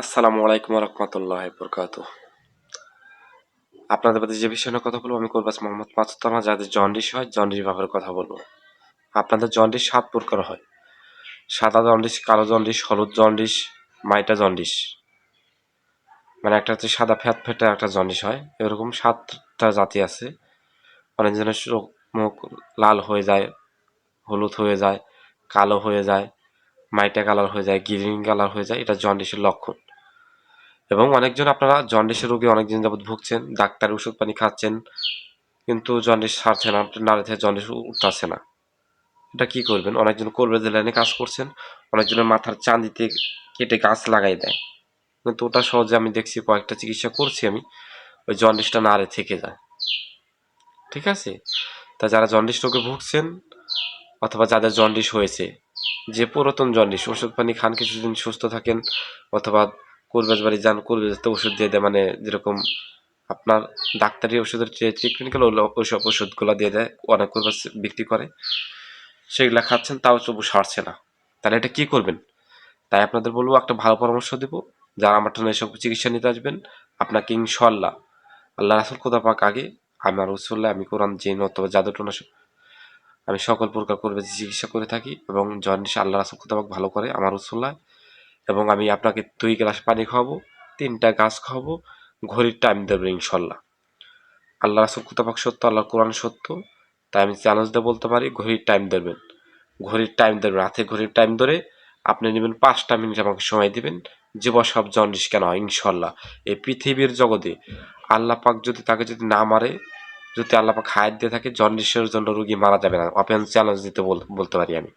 আসসালামু আলাইকুম রহমতুল্লাহ বরকাত আপনাদের প্রতি যে বিষয় কথা বলব, আমি করবাস মোহাম্মদ মাসুদ্দানা যাদের জন্ডিস হয়, জন্ডিস ব্যাপারে কথা বলব। আপনাদের জন্ডিস সাত প্রকার হয়। সাদা জন্ডিস, কালো জন্ডিস, হলুদ জন্ডিস, মাইটা জন্ডিস। মানে একটা হচ্ছে সাদা ফ্যাট ফেটে একটা জন্ডিস হয়। এরকম সাতটা জাতি আছে। অনেকজনের চোখ মুখ লাল হয়ে যায়, হলুদ হয়ে যায়, কালো হয়ে যায় মাইটা কালার হয়ে যায়, গ্রিন কালার হয়ে যায়, এটা জন্ডিসের লক্ষণ। এবং অনেকজন আপনারা জন্ডিসের রোগে অনেকদিন যাবৎ ভুগছেন, ডাক্তার ওষুধ পানি খাচ্ছেন, কিন্তু জন্ডিস সারছে না, আপনার থেকে জন্ডিস উঠতেছে না। এটা কি করবেন? অনেকজন করবে লাইনে কাজ করছেন, অনেকজনের মাথার চাঁদিতে কেটে গাছ লাগাই দেয়। কিন্তু ওটা সহজে আমি দেখছি, কয়েকটা চিকিৎসা করছি আমি, ওই জন্ডিসটা নাড়ে থেকে যায়। ঠিক আছে? তা যারা জন্ডিস রোগে ভুগছেন, অথবা যাদের জন্ডিস হয়েছে যে পুরাতন জন্ডিস, ওষুধ পানি খান, কিছুদিন সুস্থ থাকেন, অথবা কুরবাজ বাড়ি যান কুরবাজতে ওষুধ দিয়ে দেয় মানে যেরকম আপনার ডাক্তারি ওষুধের যে টেকনিক্যাল ওইসব ওষুধগুলো দিয়ে দেয়, অনেক কুরবাজ বিক্রি করে। সেগুলো খাচ্ছেন, তাও তবু সারছে না। তাহলে এটা কি করবেন? তাই আপনাদের বলব, একটা ভালো পরামর্শ দেব, যারা আমার জন্য এসব চিকিৎসা নিতে আসবেন, আপনাকে ইনশাল্লাহ আল্লাহ রাসুল খোদা পাক আগে আমার রসুল্লাহ, আমি কোরআন জিন অথবা জাদুটনা আমি সকল প্রকার করবে চিকিৎসা করে থাকি এবং জন্ডিস আল্লাহ রাসুল খোদা পাক ভালো করে, আমার রসুল্লাহ এবং আমি আপনাকে দুই গ্লাস পানি খাওয়াবো, তিনটা গাছ খাওয়াবো, ঘড়ির টাইম দেবো ইনশাল্লাহ। আল্লাহ রাসুল কুতাবাক সত্য আল্লাহ কোরআন সত্য, তাই আমি চ্যালেঞ্জ দিয়ে বলতে পারি, ঘড়ির টাইম দেবেন ঘড়ির টাইম দেবেন রাতে ঘড়ির টাইম ধরে আপনি নেবেন পাঁচটা মিনিট আমাকে সময় দিবেন জীব সব জন্ডিস কেন ইনশাল্লাহ। এই পৃথিবীর জগতে আল্লাহ পাক যদি তাকে যদি না মারে যদি আল্লাহ পাক হায়াত দিয়ে থাকে জন্ডিসের জন্য রুগী মারা যাবে না। ওপেন চ্যালেঞ্জ দিতে বলতে পারি আমি।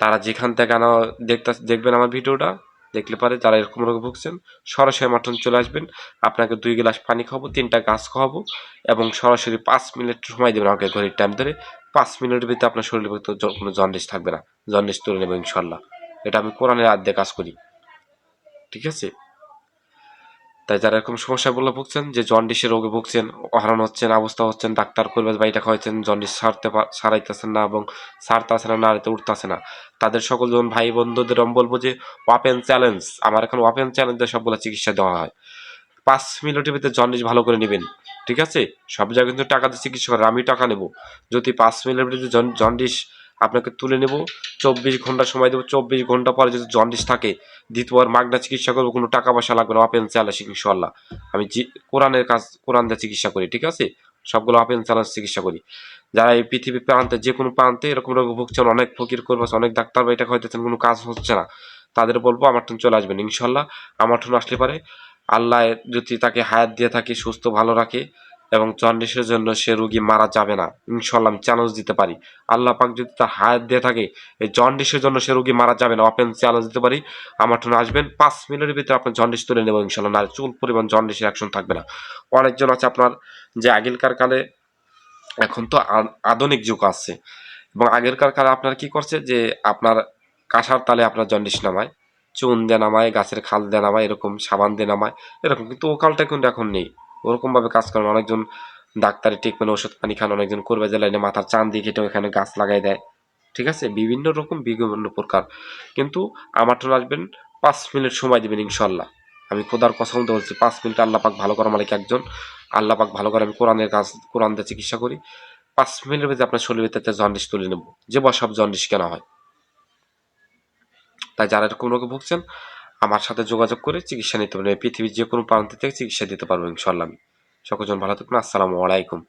তারা যেখান থেকে আনা, দেখতে, দেখবেন আমার ভিডিওটা, দেখলে পারে যারা এরকম রোগে ভুগছেন, সরাসরি আমার চলে আসবেন। আপনাকে দুই গ্লাস পানি খাব তিনটা গাছ খাওয়াবো এবং সরাসরি পাঁচ মিনিট সময় দেবেন আমাকে ঘড়ির টাইম ধরে। পাঁচ মিনিটের ভিতরে আপনার শরীরের ভিতরে কোনো জন্ডিস থাকবে না। জন্ডিস তুলে নেবেন ইনশাল্লাহ। এটা আমি কোরআনের আদ্যে কাজ করি। ঠিক আছে? তাই যারা এরকম সমস্যায় বলে ভুগছেন, যে জন্ডিসের রোগে ভুগছেন অহারান হচ্ছেন, অবস্থা হচ্ছেন, ডাক্তার করবে বাড়িটা খাওয়াচ্ছেন জন্ডিস সারতে সারাইতেছেন না এবং সারতেছে না, নাড়িতে উঠতেছে না। তাদের সকল জন ভাই বন্ধুদের আমি বলব যে ওয়াপেন চ্যালেঞ্জ আমার এখন ওয়াপেন চ্যালেঞ্জে সবগুলো চিকিৎসা দেওয়া হয়। পাঁচ মিনিটের ভিতরে জন্ডিস ভালো করে নেবেন, ঠিক আছে? সব জায়গায় কিন্তু টাকা দিয়ে চিকিৎসা করে আমি টাকা নেব। যদি পাঁচ ভিতরে জন্ডিস আপনাকে তুলে নেব। চব্বিশ ঘণ্টা সময় দেবো। চব্বিশ ঘণ্টা পরে যদি জন্ডিস থাকে, দ্বিতীয়বার মাগনা চিকিৎসা করব, কোনো টাকা পয়সা লাগবে না আপেন চালাস ইনশাল্লাহ আমি কোরআনের কাজ, কোরআন দিয়ে চিকিৎসা করি, ঠিক আছে? সবগুলো আপেন চালাস চিকিৎসা করি। যারা এই পৃথিবীর প্রান্তে, যে কোনো প্রান্তে এরকম রোগ ভুগছেন, অনেক ফকির করব, অনেক ডাক্তার বা এটা হইতেছেন, কোনো কাজ হচ্ছে না। তাদের বলব, আমার টন চলে আসবেন ইনশাল্লাহ আমার টন আসলে পারে, আল্লাহ যদি তাকে হায়াত দিয়ে থাকে, সুস্থ, ভালো রাখে এবং জন্ডিসের জন্য সে রুগী মারা যাবে না। ইনশাল্লাহ আমি চ্যালেঞ্জ দিতে পারি। আল্লাহ পাক যদি তার হায়াত দিয়ে থাকে, এই জন্ডিসের জন্য সে রুগী মারা যাবে না। ওপেন চ্যালেঞ্জ দিতে পারি। আমার ঠোনে আসবেন। পাঁচ মিনিটের ভিতরে আপনার জন্ডিস তুলে নেব ইনশাল্লাহ না চুল পরিমাণ জন্ডিসের অ্যাকশন থাকবে না। অনেকজন আছে আপনার যে আগেরকার কালে এখন তো আধুনিক যুগ আছে। এবং আগেরকার কালে আপনার কি করছে যে আপনার কাঁসার তালে আপনার জন্ডিস নামায়, চুন দিয়ে নামায়, গাছের খাল দিয়ে নামায়, এরকম সাবান দিয়ে নামায়, এরকম। কিন্তু ও কালটা কিন্তু এখন নেই। ওরকমভাবে কাজ করেন। অনেকজন ডাক্তারি ট্রিটমেন্ট ওষুধ পানি খান, অনেকজন করবে যে লাইনে মাথার চান দিয়ে কেটে ওখানে গাছ লাগাই দেয়। ঠিক আছে? বিভিন্ন রকম বিভিন্ন প্রকার। কিন্তু আমার টোন আসবেন পাঁচ মিনিট সময় দেবেন ইনশাল্লাহ আমি খোদার বলতে বলছি, পাঁচ মিনিট আল্লাহ পাক ভালো করা মালিক একজন। আল্লাহ পাক ভালো করে আমি কোরআনের কাজ, কোরআন দিয়ে চিকিৎসা করি। পাঁচ মিনিটের ভিতরে আপনার শরীরের ভিতরে জন্ডিস তুলে নেব। যে বা সব জন্ডিস কেন হয়। তাই যারা এরকম রোগে ভুগছেন আমার সাথে যোগাযোগ করে চিকিৎসা নিতে পারবেন। পৃথিবীর যে কোনো প্রান্ত থেকে চিকিৎসা দিতে পারবেন ইনশাল্লাহ সকল সকলজন ভালো থাকবেন আসসালামু আলাইকুম।